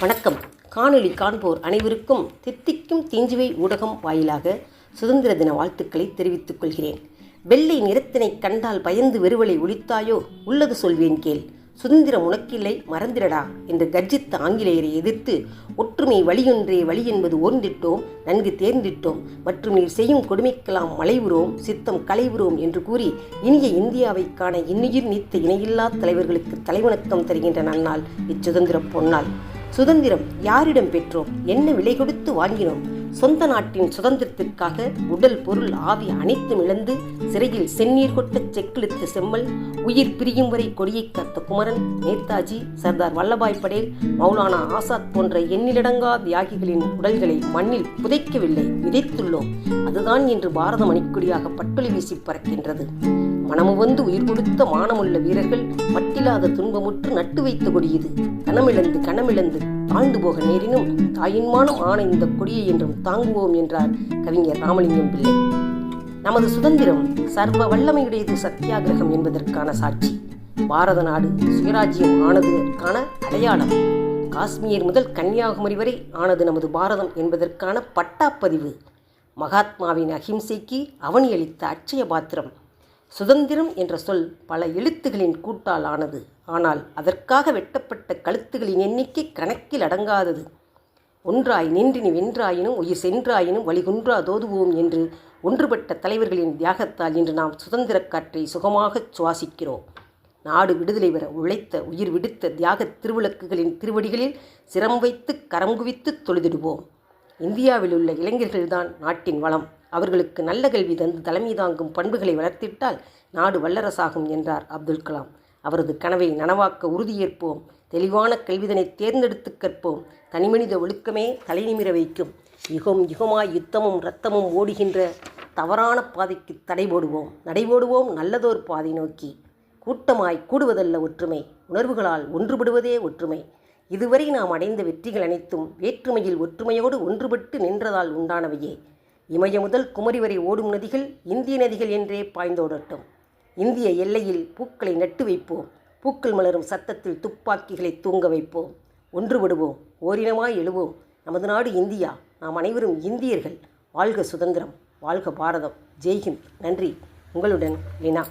வணக்கம். காணொளி காண்போர் அனைவருக்கும் தித்திக்கும் தீஞ்சுவை ஊடகம் வாயிலாக சுதந்திர தின வாழ்த்துக்களை தெரிவித்துக் கொள்கிறேன். வெள்ளை நிறத்தினை கண்டால் பயந்து வெறுவலை ஒழித்தாயோ? உள்ளது சொல்வேன் கேள். சுதந்திரம் உனக்கில்லை மறந்திரடா என்று கர்ஜித்த ஆங்கிலேயரை எதிர்த்து ஒற்றுமை வழியொன்றே வழி என்பது ஓர்ந்திட்டோம் நன்கு தேர்ந்திட்டோம். மற்றும் நீர் செய்யும் கொடுமைக்கெல்லாம் மலைவுறோம் சித்தம் களைவுறோம் என்று கூறி இனிய இந்தியாவை காண இன்னுயிர் நீத்த இணையில்லா தலைவர்களுக்கு தலைவணக்கம் தருகின்ற நன்னால் இச்சுதந்திர பொன்னாள் சுதந்திரம் யாரிடம் பெற்றோம்? என்ன விலை கொடுத்து வாங்கினோம் சொந்த நாட்டின் சுதந்திரத்திற்காக உடல் பொருள் ஆவி அனைத்தும் இழந்து சிறையில் செந்நீர் கொட்ட செக்கிழுத்த செம்மல் உயிர் பிரியும் வரை கொடியை காத்த குமரன் நேதாஜி சர்தார் வல்லபாய் படேல் மௌலானா ஆசாத் போன்ற எண்ணிலடங்கா தியாகிகளின் உடல்களை மண்ணில் புதைக்கவில்லை விதைத்துள்ளோம். அதுதான் இன்று பாரத மணிக்குடியாக பட்டொலி வீசி பறக்கின்றது. மனமு வந்து உயிர் கொடுத்த மானமுள்ள வீரர்கள் இல்லாத துன்பமுற்று நட்டு வைத்த கொடி இது கனமிழந்து கனமிழந்து தாழ்ந்து போக நேரினும் தாயின்மானம் ஆன இந்த கொடியை என்றும் தாங்குவோம் என்றார் கவிஞர் ராமலிங்கம் பிள்ளை. நமது சுதந்திரம் சர்வ வல்லமையுடையது சத்தியாகிரகம் என்பதற்கான சாட்சி. பாரத நாடு சுயராஜ்யம் ஆனதற்கான அடையாளம். காஷ்மீர் முதல் கன்னியாகுமரி வரை ஆனது நமது பாரதம் என்பதற்கான பட்டாப்பதிவு. மகாத்மாவின் அகிம்சைக்கு அவனியளித்த அச்சய பாத்திரம். சுதந்திரம் என்ற சொல் பல எழுத்துகளின் கூட்டால் ஆனது ஆனால் அதற்காக வெட்டப்பட்ட கழுத்துகளின் எண்ணிக்கை கணக்கில் அடங்காதது. ஒன்றாய் நின்றினி வென்றாயினும் உயிர் சென்றாயினும் வழிகுன்றா தோதுவோம் என்று ஒன்றுபட்ட தலைவர்களின் தியாகத்தால் இன்று நாம் சுதந்திரக் காற்றை சுகமாகச் சுவாசிக்கிறோம். நாடு விடுதலை பெற உழைத்த உயிர் விடுத்த தியாகத் திருவிளக்குகளின் திருவடிகளில் சிரம் வைத்து கரம் குவித்து தொழுதிடுவோம். இந்தியாவில் உள்ள இளைஞர்கள்தான் நாட்டின் வளம். அவர்களுக்கு நல்ல கல்வி தந்து தலைமை தாங்கும் பண்புகளை வளர்த்திட்டால் நாடு வல்லரசாகும் என்றார் அப்துல் கலாம். அவரது கனவை நனவாக்க உறுதியேற்போம். தெளிவான கல்விதனை தேர்ந்தெடுத்து கற்போம். தனிமனித ஒழுக்கமே தலைநிமிர வைக்கும். யுகம் யுகமாய் யுத்தமும் இரத்தமும் ஓடுகின்ற தவறான பாதைக்கு தடை போடுவோம். நடைபோடுவோம் நல்லதோர் பாதை நோக்கி. கூட்டமாய் கூடுவதல்ல ஒற்றுமை. உணர்வுகளால் ஒன்றுபடுவதே ஒற்றுமை. இதுவரை நாம் அடைந்த வெற்றிகள் அனைத்தும் வேற்றுமையில் ஒற்றுமையோடு ஒன்றுபட்டு நின்றதால் உண்டானவையே. இமய முதல் குமரி வரை ஓடும் நதிகள் இந்திய நதிகள் என்றே பாய்ந்தோடட்டும் இந்திய எல்லையில் பூக்களை நட்டு வைப்போம். பூக்கள் மலரும் சத்தத்தில் துப்பாக்கிகளை தூங்க வைப்போம். ஒன்றுபடுவோம் ஓரினமாய் எழுவோம். நமது நாடு இந்தியா. நாம் அனைவரும் இந்தியர்கள். வாழ்க சுதந்திரம் வாழ்க பாரதம். ஜெய்ஹிந்த். நன்றி. உங்களுடன் லினா.